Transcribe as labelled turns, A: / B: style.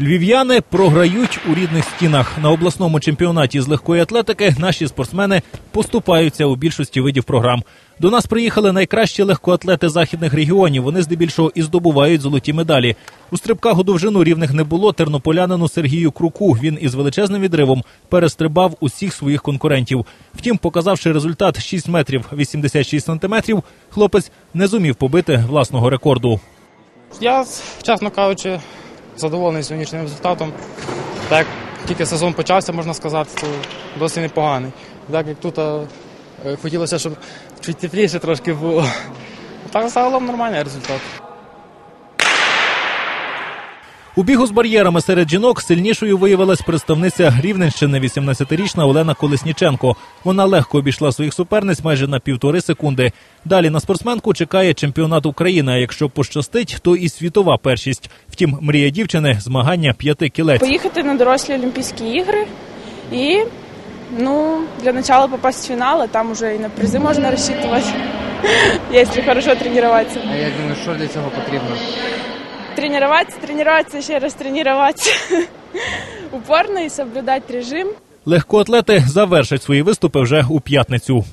A: Львів'яни програють у рідних стінах. На обласному чемпіонаті з легкої атлетики наші спортсмени поступаються у більшості видів програм. До нас приїхали найкращі легкоатлети західних регіонів. Вони здебільшого і здобувають золоті медалі. У стрибках у довжину рівних не було тернополянину Сергію Круку. Він із величезним відривом перестрибав усіх своїх конкурентів. Втім, показавши результат 6 метрів 86 сантиметрів, хлопець не зумів побити власного рекорду.
B: Я, чесно кажучи, задоволений сьогоднішнім результатом. Так як тільки сезон почався, можна сказати, то досить непоганий. Так як тут е, хотілося, щоб чуть тепліше трошки було. Так загалом нормальний результат.
A: У бігу з бар'єрами серед жінок сильнішою виявилась представниця Рівненщини, 18-річна Олена Колесніченко. Вона легко обійшла своїх суперниць майже на півтори секунди. Далі на спортсменку чекає чемпіонат України. А якщо пощастить, то і світова першість. Втім, мрія дівчини змагання п'яти кілець.
C: поїхати на дорослі Олімпійські ігри і ну, для начала попасть в фінал, а там уже і на призи можна розчитувати, якщо хорошо тренуватися.
D: А я думаю, що для цього потрібно?
C: Тренуватися, тренуватися, ще раз тренуватися. Упорно і соблюдати режим.
A: Легкоатлети завершать свої виступи вже у п'ятницю.